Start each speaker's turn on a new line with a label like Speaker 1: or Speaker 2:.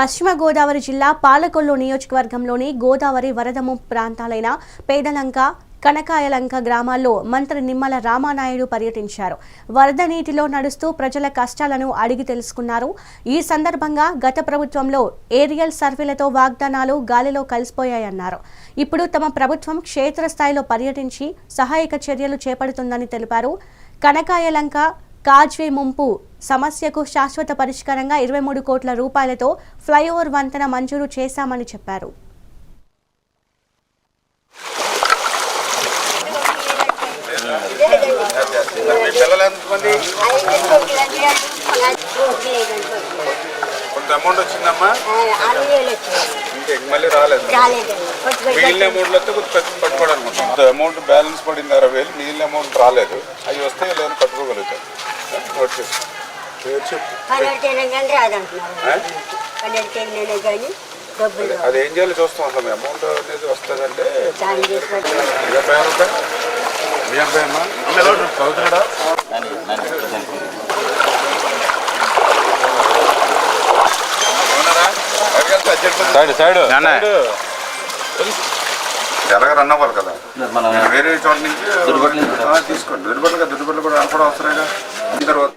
Speaker 1: పశ్చిమ గోదావరి జిల్లా పాలకొల్లు నియోజకవర్గంలోని గోదావరి వరదము ప్రాంతాలైన పేదలంక కనకాయలంక గ్రామాల్లో మంత్రి నిమ్మల రామానాయుడు పర్యటించారు. వరద నీటిలో నడుస్తూ ప్రజల కష్టాలను అడిగి తెలుసుకున్నారు. ఈ సందర్భంగా గత ప్రభుత్వంలో ఏరియల్ సర్వేలతో వాగ్దానాలు గాలిలో కలిసిపోయాయన్నారు. ఇప్పుడు తమ ప్రభుత్వం క్షేత్రస్థాయిలో పర్యటించి సహాయక చర్యలు చేపడుతుందని తెలిపారు. కనకాయలంక కాజ్వే ముంపు సమస్యకు శాశ్వత పరిష్కారంగా ఇరవై మూడు కోట్ల రూపాయలతో ఫ్లైఓవర్ వంతెన మంజూరు చేశామని చెప్పారు.
Speaker 2: అమౌంట్ వచ్చిందమ్మా? ఇంకా మళ్ళీ రాలేదు. మిగిలిన అమౌంట్లు వస్తే కొంచెం ఖర్చు పట్టుకోవడానికి. కొంత అమౌంట్ బ్యాలెన్స్ పడింది అరవై వేలు మిగిలిన అమౌంట్ రాలేదు. అవి వస్తే లేని కట్టుకోగలుగుతాం నోట్ చేసుకో
Speaker 3: రావు.
Speaker 2: అది ఏం చేయాలో చూస్తాం అసలు అమౌంట్ అనేది వస్తుందంటే
Speaker 3: దాన్ని తీసుకొచ్చి
Speaker 2: మీ అబ్బాయి ఎవరు ఉంటారు? మీ అబ్బాయి అమ్మా చదువుతున్నాడా?
Speaker 4: Side side.
Speaker 2: ఎలాగ రన్ అవ్వాలి కదా.
Speaker 4: మన
Speaker 2: వేరే చోట నుంచి తీసుకోండి. దుర్బట్లు దుర్బట్లు కూడా అనుకోవడం అవసరంగా народ.